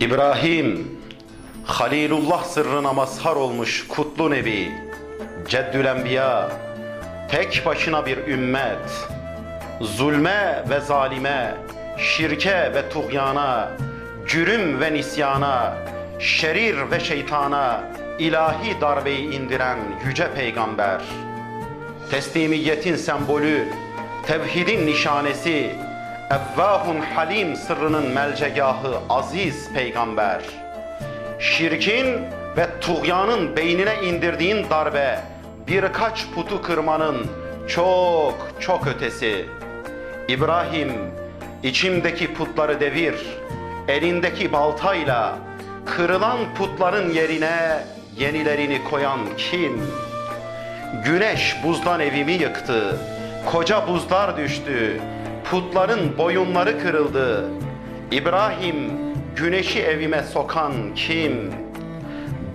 İbrahim, Halilullah sırrına mazhar olmuş kutlu nebi, Ceddül Enbiya, tek başına bir ümmet, zulme ve zalime, şirke ve tuğyana, cürüm ve nisyana, şerir ve şeytana ilahi darbeyi indiren yüce peygamber. Teslimiyetin sembolü, tevhidin nişanesi, Evvahun Halim sırrının melcegahı aziz peygamber. Şirkin ve tuğyanın beynine indirdiğin darbe birkaç putu kırmanın çok çok ötesi. İbrahim içimdeki putları devir, elindeki baltayla kırılan putların yerine yenilerini koyan kim? Güneş buzdan evimi yıktı. Koca buzlar düştü. Putların boyunları kırıldı. İbrahim güneşi evime sokan kim?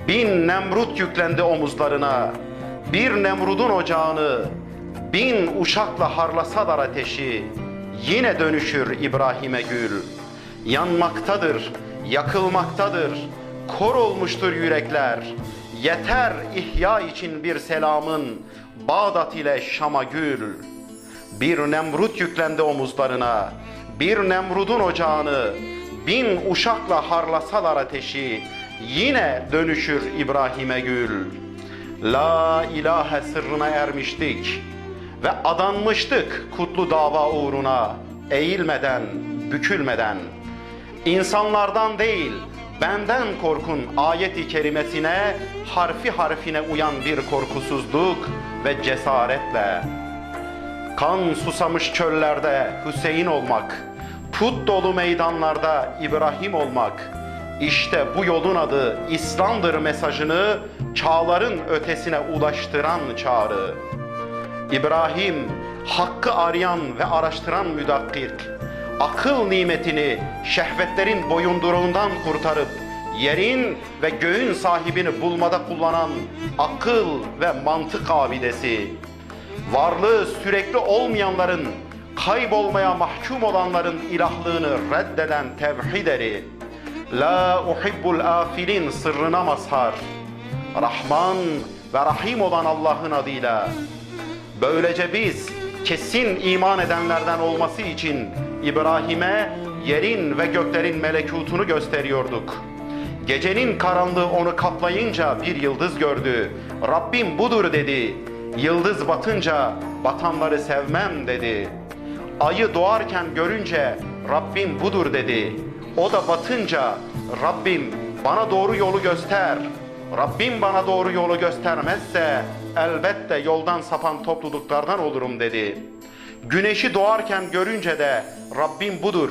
Bin Nemrut yüklendi omuzlarına. Bir Nemrud'un ocağını bin uşakla harlasalar ateşi. Yine dönüşür İbrahim'e gül. Yanmaktadır, yakılmaktadır. Kor olmuştur yürekler. Yeter ihya için bir selamın Bağdat ile Şam'a gül. Bir Nemrut yüklendi omuzlarına. Bir Nemrud'un ocağını bin uşakla harlasalar ateşi. Yine dönüşür İbrahim'e gül. La ilahe sırrına ermiştik ve adanmıştık kutlu dava uğruna eğilmeden, bükülmeden. İnsanlardan değil, benden korkun ayeti kerimesine harfi harfine uyan bir korkusuzluk ve cesaretle. Kan susamış çöllerde Hüseyin olmak, put dolu meydanlarda İbrahim olmak. İşte bu yolun adı İslam'dır mesajını çağların ötesine ulaştıran çağrı. İbrahim, hakkı arayan ve araştıran müdakkik, akıl nimetini şehvetlerin boyunduruğundan kurtarıp yerin ve göğün sahibini bulmada kullanan akıl ve mantık abidesi, varlığı sürekli olmayanların, kaybolmaya mahkum olanların ilahlığını reddeden tevhid eri, La uhibbul afilin sırrına mazhar, Rahman ve Rahim olan Allah'ın adıyla Böylece biz kesin iman edenlerden olması için İbrahim'e yerin ve göklerin melekutunu gösteriyorduk. Gecenin karanlığı onu kaplayınca bir yıldız gördü. Rabbim budur dedi. Yıldız batınca batanları sevmem dedi. Ayı doğarken görünce Rabbim budur dedi. O da batınca Rabbim bana doğru yolu göster. Rabbim bana doğru yolu göstermezse elbette yoldan sapan topluluklardan olurum dedi. Güneşi doğarken görünce de Rabbim budur.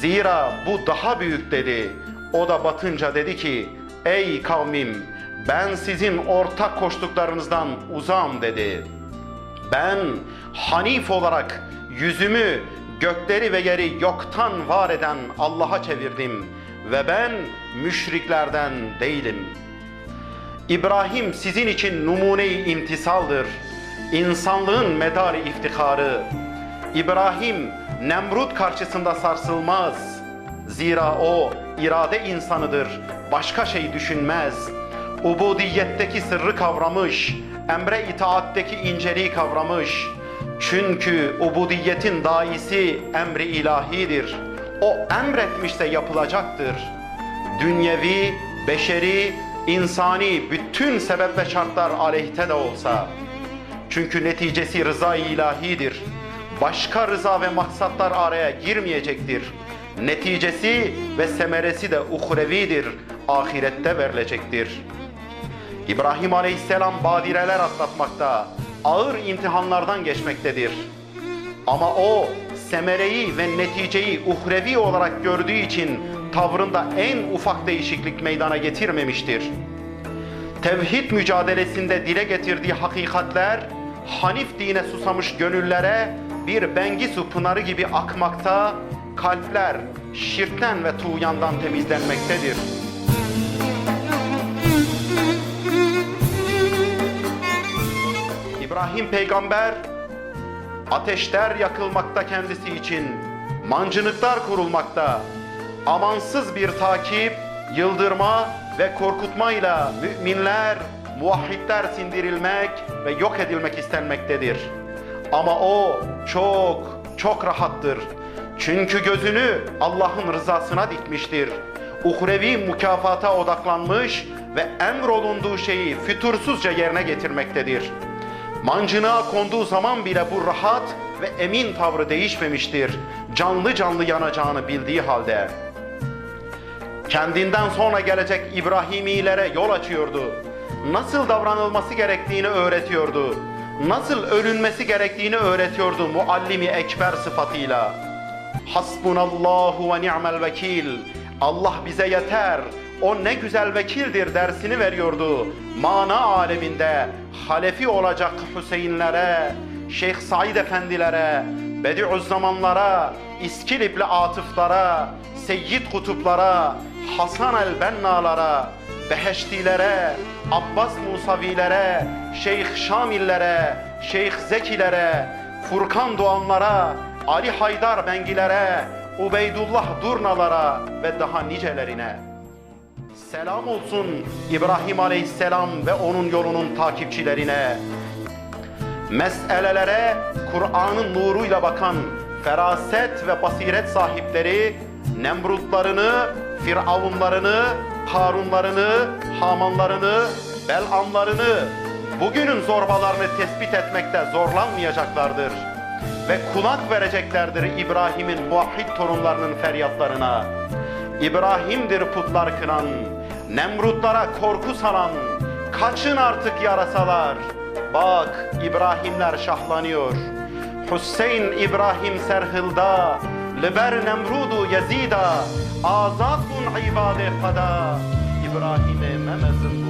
Zira bu daha büyük dedi. O da batınca dedi ki ey kavmim ben sizin ortak koştuklarınızdan uzağım dedi. Ben Hanif olarak yüzümü gökleri ve yeri yoktan var eden Allah'a çevirdim ve ben müşriklerden değilim. İbrahim sizin için numune-i imtisaldır. İnsanlığın medarı iftiharı. İbrahim Nemrut karşısında sarsılmaz. Zira o irade insanıdır. Başka şey düşünmez. Ubudiyetteki sırrı kavramış. Emre itaatteki inceliği kavramış. Çünkü ubudiyetin daisi emri ilahidir. O emretmişse yapılacaktır. Dünyevi, beşeri, insani bütün sebep ve şartlar aleyhte de olsa. Çünkü neticesi rıza ilahidir. Başka rıza ve maksatlar araya girmeyecektir. Neticesi ve semeresi de uhrevidir. Ahirette verilecektir. İbrahim Aleyhisselam badireler atlatmakta, ağır imtihanlardan geçmektedir. Ama o semereyi ve neticeyi uhrevi olarak gördüğü için tavrında en ufak değişiklik meydana getirmemiştir. Tevhid mücadelesinde dile getirdiği hakikatler Hanif dine susamış gönüllere bir Bengisu pınarı gibi akmakta, kalpler şirkten ve tuğyandan temizlenmektedir. İbrahim peygamber ateşler yakılmakta kendisi için, mancınıklar kurulmakta, amansız bir takip, yıldırma ve korkutmayla müminler, muvahhidler sindirilmek ve yok edilmek istenmektedir. Ama o çok çok rahattır. Çünkü gözünü Allah'ın rızasına dikmiştir. Uhrevi mükafata odaklanmış ve emrolunduğu şeyi fütursuzca yerine getirmektedir. Mancınığa konduğu zaman bile bu rahat ve emin tavrı değişmemiştir. Canlı canlı yanacağını bildiği halde. Kendinden sonra gelecek İbrahimilere yol açıyordu. Nasıl davranılması gerektiğini öğretiyordu. Nasıl ölünmesi gerektiğini öğretiyordu muallimi ekber sıfatıyla. Hasbunallahu ve ni'mel vekil. Allah bize yeter. O ne güzel vekildir dersini veriyordu. Mana aleminde halefi olacak Hüseyinlere, Şeyh Said efendilere, Bediüzzamanlara, İskilipli atıflara, Seyyid kutuplara, Hasan el Bennalara, Beheştilere, Abbas Musavilere, Şeyh Şamillere, Şeyh Zekilere, Furkan Doğanlara, Ali Haydar Bengilere, Ubeydullah Durnalara ve daha nicelerine. Selam olsun İbrahim Aleyhisselam ve onun yolunun takipçilerine. Meselelere Kur'an'ın nuruyla bakan feraset ve basiret sahipleri Nemrutlarını, Firavunlarını, Karunlarını, Hamanlarını, Belamlarını, bugünün zorbalarını tespit etmekte zorlanmayacaklardır. Ve kulak vereceklerdir İbrahim'in muvahhid torunlarının feryatlarına. İbrahim'dir putlar kınan, Nemrutlara korku salan, kaçın artık yarasalar. Bak İbrahimler şahlanıyor. Hüseyin İbrahim serhılda, Liber Nemrudu Yezida, Azatun ibade kada, İbrahim'e memezin bu.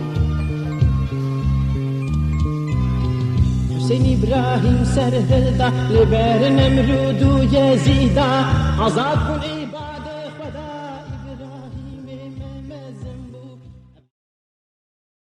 Hüseyin İbrahim serhilda Liber Nemrudu Yezida Azad kul